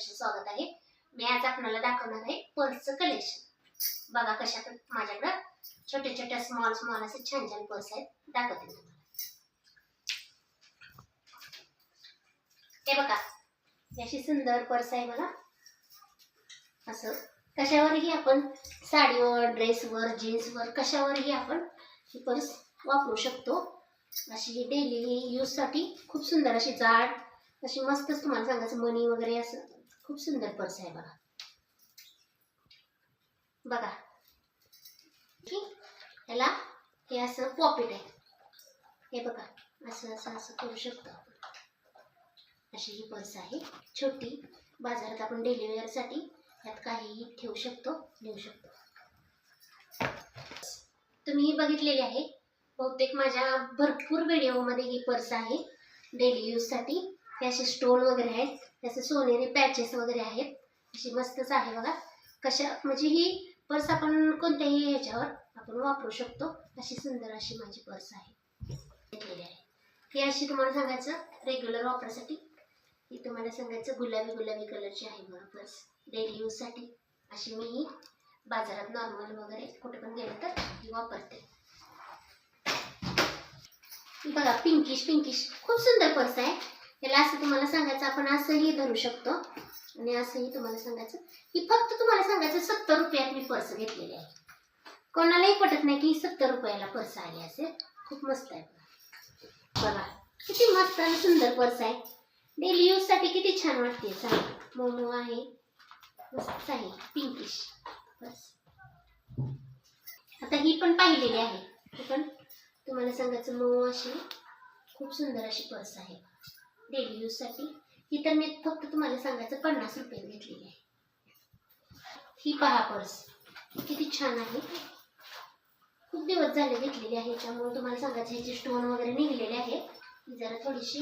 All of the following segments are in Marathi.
सहर्ष स्वागत आहे. मी आज आपल्याला दाखवणार आहे पर्सचं कलेक्शन बघा कशा माझ्याकडं छोटे छोटे स्मॉल स्मॉल असे छान छान पर्स आहेत. दाखवते हे बघा याची अशी सुंदर पर्स आहे बघा. असं. कशावरही आपण साडीवर ड्रेसवर जीन्सवर कशावरही आपण ही पर्स वापरू शकतो. अशी डेली यूजसाठी खूप सुंदर अशी जाड अशी मस्तच तुम्हाला सांगायचं मनी वगैरे असं. खूप सुंदर पर्स आहे बघा. बघा. की ह्याला हे असं पॉकेट आहे. हे बघा. असं असं असं करू शकतो आपण. अशी ही पर्स आहे. छोटी. बाजारात आपण डेली वेअरसाठी यात काहीही ठेवू शकतो नेऊ शकतो. तुम्ही ही बघितलेली आहे. बहुतेक माझ्या भरपूर व्हिडिओमध्ये ही पर्स आहे. डेली यूजसाठी हे असे स्टोन वगैरे आहेत. त्याचे सोनेरी पॅचेस वगैरे आहेत अशी मस्तच आहे बघा. कशा म्हणजे ही पर्स आपण कोणत्याही ह्याच्यावर आपण वापरू शकतो. अशी सुंदर अशी माझी पर्स आहे. घेतलेली आहे. ही अशी तुम्हाला सांगायचं रेग्युलर वापरासाठी. ही तुम्हाला सांगायचं गुलाबी गुलाबी कलरची आहे बघा पर्स. डेली यूजसाठी अशी मी ही बाजारात नॉर्मल वगैरे कुठे पण गेलं तर ही वापरते. बघा पिंकिश पिंकिश खूप सुंदर पर्स आहे. याला असं तुम्हाला सांगायचं आपण असंही धरू शकतो. आणि असंही तुम्हाला सांगायचं ही फक्त तुम्हाला सांगायचं सत्तर रुपयात मी पर्स घेतलेली आहे. कोणालाही पटत नाही की सत्तर रुपयाला पर्स आली असेल. खूप मस्त आहे. बघा किती मस्त आणि सुंदर पर्स आहे. डेली यूजसाठी किती छान वाटते. सांगा मोमो आहे. मस्त आहे. Pinkish purse. आता ही पण पाहिलेली आहे. ही पण तुम्हाला सांगायचं मोमो अशी खूप सुंदर अशी पर्स आहे. डेली यूजसाठी ही तर मी फक्त तुम्हाला सांगायचं पन्नास रुपये घेतलेली आहे. ही पहा पर्स. किती छान आहे. खूप दिवस झाले घेतलेली आहे त्यामुळे तुम्हाला सांगायचं ह्याचे स्टोन वगैरे निघलेले आहे. ही जरा थोडीशी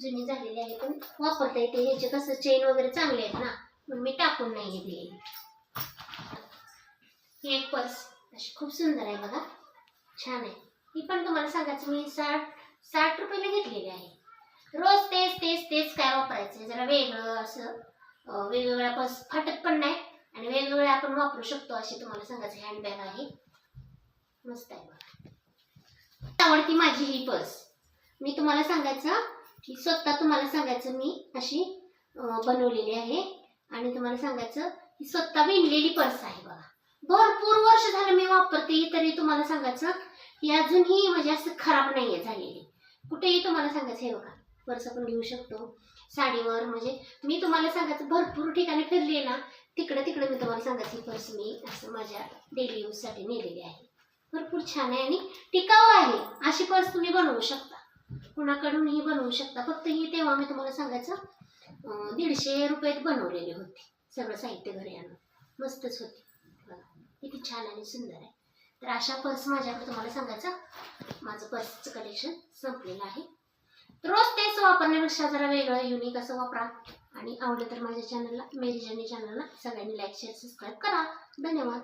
जुनी झालेली आहे पण वापरता येते. ह्याचे कसं चेन वगैरे चांगले आहेत ना म्हणून मी टाकून नाही दिलेली ही एक पर्स. अशी खूप सुंदर आहे बघा. छान आहे. ही पण तुम्हाला सांगायचं मी साठ साठ रुपयाला घेतलेली आहे. रोज तेच तेच तेच काय वापरायचं? जरा वेगळं असं वेगवेगळ्या पर्स फाटत पण नाही आणि वेगवेगळ्या आपण वापरू शकतो अशी तुम्हाला सांगायचं हँडबॅग आहे. मस्त आहे बघा. आवडती माझी ही पर्स मी तुम्हाला सांगायचं की स्वतः तुम्हाला सांगायचं मी अशी बनवलेली आहे. आणि तुम्हाला सांगायचं ही स्वतः विणलेली पर्स आहे बघा. भरपूर वर्ष झालं मी वापरते तरी तुम्हाला सांगायचं की अजूनही म्हणजे असं खराब नाहीये झालेली. कुठेही तुम्हाला सांगायचं हे बघा. पर्स आपण घेऊ शकतो. साडीवर म्हणजे मी तुम्हाला सांगायचं भरपूर ठिकाणी फिरली ना तिकडं तिकडं मी तुम्हाला सांगायचं ही पर्स मी असं माझ्या डेली यूजसाठी नेलेली आहे. भरपूर छान आहे आणि टिकाऊ आहे. अशी पर्स तुम्ही बनवू शकता. कुणाकडूनही बनवू शकता. फक्त ही तेव्हा मी तुम्हाला सांगायचं दीडशे रुपयात बनवलेली होती. सगळं साहित्य घरी आणून. मस्तच होती. बघा किती छान आणि सुंदर आहे. तर अशा पर्स माझ्याकडे तुम्हाला सांगायचं माझं पर्सचं कलेक्शन संपलेलं आहे. रोज तेच वापरण्यापेक्षा जरा वेगळं युनिक असं वापरा. आणि आवडलं तर माझ्या चॅनलला मेरी जर्नी चॅनलला सगळ्यांनी लाईक शेअर सबस्क्राईब करा. धन्यवाद.